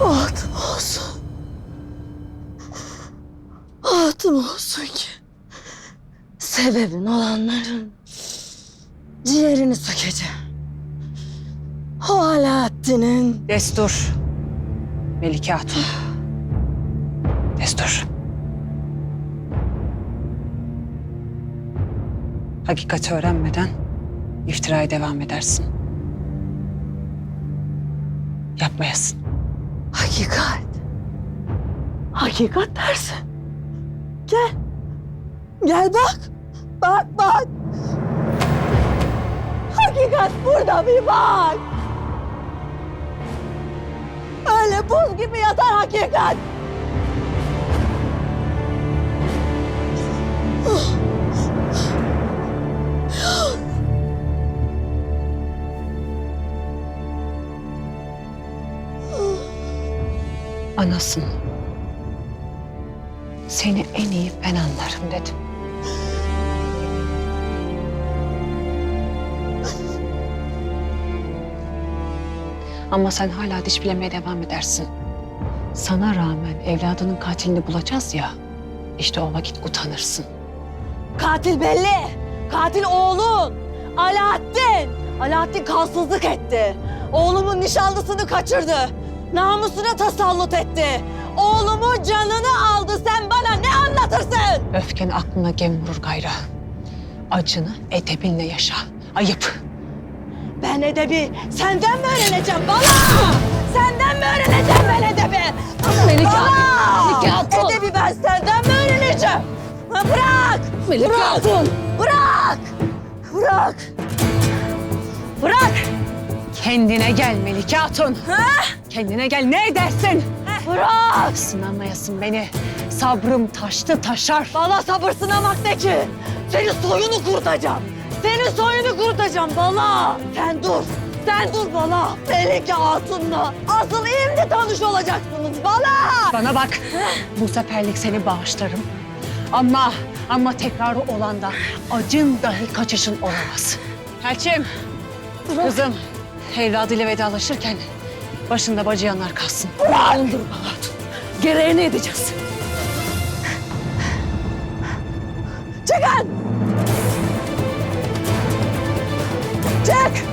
Ahtım olsun. Ahtım olsun ki sebebin olanların ciğerini sökeceğim. O Alaaddin'in Destur. Melike Hatun. Destur. Hakikati öğrenmeden iftiraya devam edersin. Yapmayasın. Hakikat. Hakikat dersin. Gel. Gel bak. Bak bak. Hakikat burada bir bak. Öyle buz gibi yatar hakikat. Anasın. Seni en iyi ben anlarım dedim. Ama sen hala diş bilemeye devam edersin. Sana rağmen evladının katilini bulacağız ya. İşte o vakit utanırsın. Katil belli. Katil oğlun. Alaaddin. Alaaddin kansızlık etti. Oğlumun nişanlısını kaçırdı. Namusuna tasallut etti. Oğlumun canını aldı. Sen bana ne anlatırsın? Öfken aklına gem vurur gayra. Acını edebinle yaşa. Ayıp. Ben edebi senden mi öğreneceğim bala? Senden mi öğreneceğim ben edebi? Melike Melike Hatun. Edebi ben senden mi öğreneceğim? Ha, bırak! Melike bırak! Hatun. Bırak! Bırak! Bırak! Kendine gel Melike Hatun. Ha? Kendine gel ne edersin? Bırak! Sınamayasın beni. Sabrım taştı taşar. Bana sabır sınamak ne ki? Senin soyunu kurtacağım. Senin soyunu kurtacağım Bala. Sen dur. Sen dur Bala. Melike Hatun'la asıl şimdi tanış olacaksınız Bala. Bana bak. Bu seferlik seni bağışlarım. Ama ama tekrarı olan da acın dahi kaçışın olamaz. Elçim. Kızım. Evladıyla vedalaşırken başında bacıyanlar kalsın. Ondur bana. Gereğini edeceğiz. Çıkın! Çık!